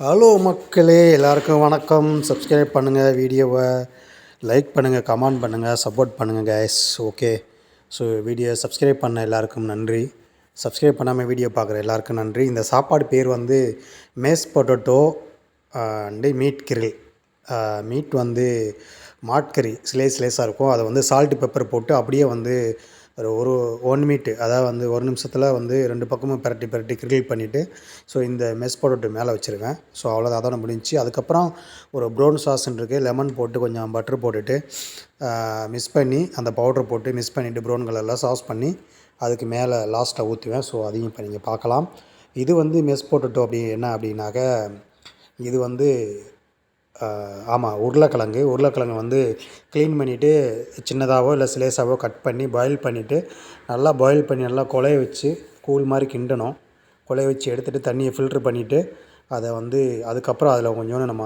Hello மக்களே எல்லாருக்கும் வணக்கம். சப்ஸ்கிரைப் பண்ணுங்கள் வீடியோவை லைக் பண்ணுங்கள் கமெண்ட் பண்ணுங்கள் சப்போர்ட் பண்ணுங்கள் guys okay so video subscribe பண்ண எல்லாருக்கும் நன்றி. சப்ஸ்கிரைப் பண்ணாமல் வீடியோ பார்க்குற எல்லாருக்கும் நன்றி. இந்த சாப்பாடு பேர் வந்து mash potato and meat grill meat வந்து மாட்கறி ஸ்லேஸ் ஸ்லேஸாக இருக்கும். அதை வந்து சால்ட்டு பெப்பர் போட்டு அப்படியே வந்து ஒரு ஒரு ஒன் மீட்டு அதாவது வந்து ஒரு நிமிஷத்தில் வந்து ரெண்டு பக்கமும் பிரட்டி பிரட்டி கிரில் பண்ணிவிட்டு ஸோ இந்த மெஸ் பொட்டோட்டோ மேலே வச்சுருவேன். ஸோ அவ்வளோதான் அதோட முடிஞ்சு அதுக்கப்புறம் ஒரு ப்ரௌன் சாஸ்ன்னு இருக்குது லெமன் போட்டு கொஞ்சம் பட்டர் போட்டுட்டு மிஸ் பண்ணி அந்த பவுடர் போட்டு மிஸ் பண்ணிவிட்டு ப்ரௌன் கலரில் சாஸ் பண்ணி அதுக்கு மேலே லாஸ்ட்டாக ஊற்றுவேன் ஸோ அதையும் இப்போ நீங்கள் பார்க்கலாம். இது வந்து மெஸ் பொட்டோட்டோ அப்படி என்ன அப்படின்னாக்க இது வந்து ஆமாம் உருளைக்கிழங்கு. உருளைக்கிழங்கு வந்து க்ளீன் பண்ணிவிட்டு சின்னதாகவோ இல்லை சிலேஸாவோ கட் பண்ணி பாயில் பண்ணிவிட்டு நல்லா பாயில் பண்ணி நல்லா கொலைய வச்சு கூழ் மாதிரி கிண்டணும். கொலைய வச்சு எடுத்துகிட்டு தண்ணியை ஃபில்ட்ரு பண்ணிவிட்டு அதை வந்து அதுக்கப்புறம் அதில் கொஞ்சோண்டு நம்ம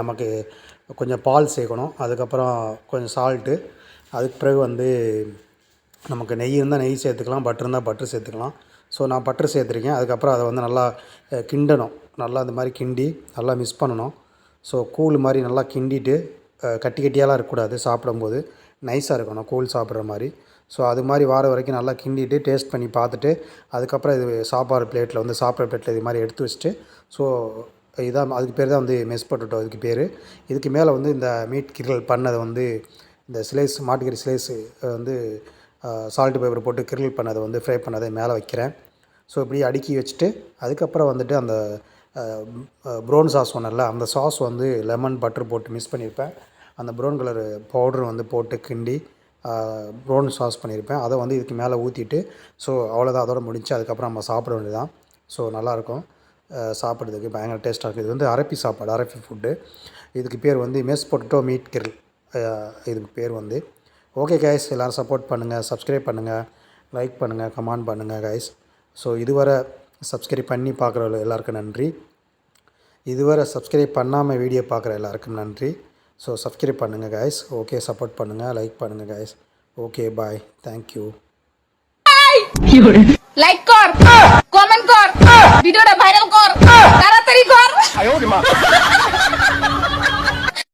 நமக்கு கொஞ்சம் பால் சேர்க்கணும். அதுக்கப்புறம் கொஞ்சம் சால்ட்டு அதுக்கு பிறகு வந்து நமக்கு நெய் இருந்தால் நெய் சேர்த்துக்கலாம் பட்டர் இருந்தால் பட்டர் சேர்த்துக்கலாம். ஸோ நான் பட்டர் சேர்த்துருக்கேன். அதுக்கப்புறம் அதை வந்து நல்லா கிண்டணும். நல்லா இந்த மாதிரி கிண்டி நல்லா மிக்ஸ் பண்ணணும். ஸோ கூழ் மாதிரி நல்லா கிண்டிட்டு கட்டி கட்டியாலாம் இருக்கக்கூடாது சாப்பிடும்போது. நைஸாக இருக்கணும் கூழ் சாப்பிட்ற மாதிரி. ஸோ அது மாதிரி வார வரைக்கும் நல்லா கிண்டிட்டு டேஸ்ட் பண்ணி பார்த்துட்டு அதுக்கப்புறம் இது சாப்பாடு பிளேட்டில் வந்து சாப்பிட்ற பிளேட்டில் இது மாதிரி எடுத்து வச்சுட்டு ஸோ இதான் அதுக்கு பேர் தான் வந்து மெஸ் பட்டுட்டோம் இதுக்கு பேர். இதுக்கு மேலே வந்து இந்த மீட் கிரில் பண்ணதை வந்து இந்த ஸ்லைஸ் மாட்டுக்கறி ஸ்லைஸு வந்து சால்ட் பேப்பர் போட்டு கிரில் பண்ணதை வந்து ஃப்ரை பண்ணதை மேலே வைக்கிறேன். ஸோ இப்படி அடுக்கி வச்சுட்டு அதுக்கப்புறம் வந்துட்டு அந்த ப்ரௌன் சாஸ் சொன்னேன்ல அந்த சாஸ் வந்து லெமன் பட்டர் போட்டு மிக்ஸ் பண்ணியிருப்பேன். அந்த ப்ரௌன் கலர் பவுடர் வந்து போட்டு கிண்டி ப்ரௌன் சாஸ் பண்ணியிருப்பேன். அதை வந்து இதுக்கு மேலே ஊற்றிட்டு ஸோ அவ்வளோதான் அதோட முடிஞ்சு அதுக்கப்புறம் நம்ம சாப்பிட வேண்டியதான் ஸோ நல்லாயிருக்கும். சாப்பிட்றதுக்கு பயங்கர டேஸ்ட்டாக இருக்குது. இது வந்து அரப்பி சாப்பாடு அரப்பி ஃபுட்டு இதுக்கு பேர் வந்து மெஸ் பொட்டோ மீட் கிரில் இதுக்கு பேர் வந்து. ஓகே கைஸ் எல்லோரும் சப்போர்ட் பண்ணுங்கள் சப்ஸ்கிரைப் பண்ணுங்கள் லைக் பண்ணுங்கள் கமெண்ட் பண்ணுங்கள் கைஸ் ஸோ இதுவரை சப்ஸ்கிரைப் பண்ணி பார்க்குற எல்லாருக்கும் நன்றி. இதுவரை சப்ஸ்கிரைப் பண்ணாமல் வீடியோ பார்க்குற எல்லாருக்கும் நன்றி ஸோ சப்ஸ்கிரைப் பண்ணுங்கள் கைஸ் ஓகே சப்போர்ட் பண்ணுங்கள் லைக் பண்ணுங்கள் guys okay bye thank you like কর কমেন্ট কর ভিডিওটা ভাইরাল কর তাড়াতাড়ি কর